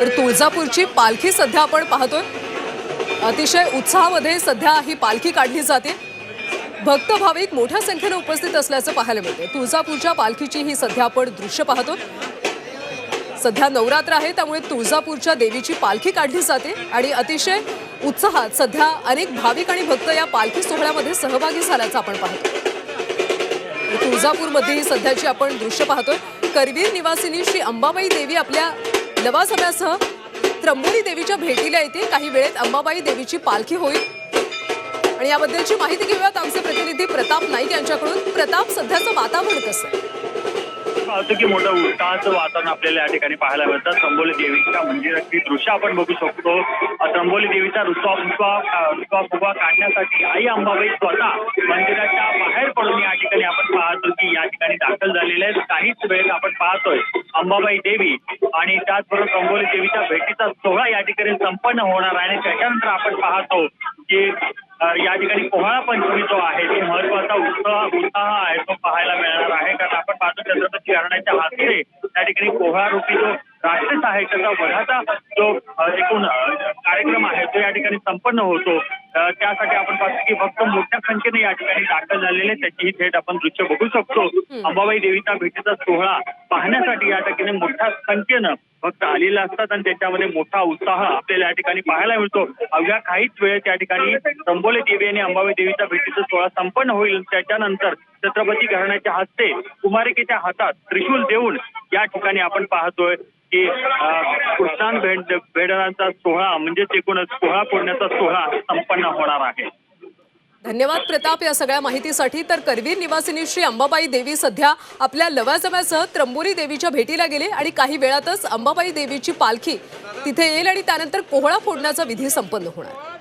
तर तुळजापूरची पालखी सध्या आपण पाहतोय. अतिशय उत्साहामध्ये सध्या ही पालखी काढली जाते. भक्त भाविक मोठ्या संख्येनं उपस्थित असल्याचं पाहायला मिळते तुळजापूरच्या पालखीची ही सध्या आपण दृश्य पाहतो. सध्या नवरात्र आहे त्यामुळे तुळजापूरच्या देवीची पालखी काढली जाते आणि अतिशय उत्साहात सध्या अनेक भाविक आणि भक्त या पालखी सोहळ्यामध्ये सहभागी झाल्याचं आपण पाहतो तुळजापूरमध्ये ही सध्याची आपण दृश्य पाहतोय. करवीर निवासिनी श्री अंबाबाई देवी आपल्या लवासम्यासह त्र्यंबोली देवीच्या भेटीला येते. काही वेळेत अंबाबाई देवीची पालखी होईल. आणि याबद्दलची माहिती घेऊयात आमचे प्रतिनिधी प्रताप नाईक यांच्याकडून. प्रताप सध्याचं वातावरण कसं की मोठं उत्साहाचं वातावरण आपल्याला या ठिकाणी पाहायला मिळतं. त्र्यंबोली देवीच्या मंदिराची दृश्य आपण बघू शकतो. त्र्यंबोली देवीचा रुसवा फुगवा रुसवा फुगवा काढण्यासाठी आई अंबाबाई स्वतः या ठिकाणी दाखल झालेले आहेत. काहीच वेळेत आपण पाहतोय. अंबाबाई देवी आणि त्याचबरोबर कंगोली देवीच्या भेटीचा सोहळा या ठिकाणी संपन्न होणार आहे. आणि त्याच्यानंतर आपण पाहतो की या ठिकाणी पोहाळा पंचमी जो आहे तो महत्त्वाचा उत्साह उत्साह आहे तो पाहायला मिळणार आहे. कारण आपण पाहतो छत्रपती घराण्याच्या हातीने त्या ठिकाणी पोहाळा रूपी जो राष्ट्रीय आहे वधाचा जो एकूण कार्यक्रम आहे तो या ठिकाणी संपन्न होतो. त्यासाठी आपण पाहतो की भक्त मोठ्या संख्येने या ठिकाणी दाखल झालेले आहेत. त्याची ही थेट आपण दृश्य बघू शकतो. अंबाबाई देवीचा भेटीचा सोहळा पाहण्यासाठी या ठिकाणी मोठ्या संख्येनं भक्त आलेले असतात आणि त्याच्यामध्ये मोठा उत्साह आपल्याला या ठिकाणी पाहायला मिळतो. अवघ्या काहीच वेळेत या ठिकाणी संबोले देवी आणि अंबाबाई देवीचा भेटीचा सोहळा संपन्न होईल. त्याच्यानंतर छत्रपती घराण्याच्या हस्ते कुमारिकेच्या हातात त्रिशूल देऊन या ठिकाणी आपण पाहतोय. की कृष्णान भेट भेडणाचा सोहळा म्हणजेच एकूणच सोहळा फोडण्याचा सोहळा संपन्न होणार आहे. धन्यवाद प्रताप या सगळ्या माहितीसाठी. तर करवीर निवासिनी श्री अंबाबाई देवी सध्या आपल्या लवाजव्यासह त्र्यंबोरी देवीच्या भेटीला गेले आणि काही वेळातच अंबाबाई देवीची पालखी तिथे येईल आणि त्यानंतर कोहळा फोडण्याचा विधी संपन्न होणार.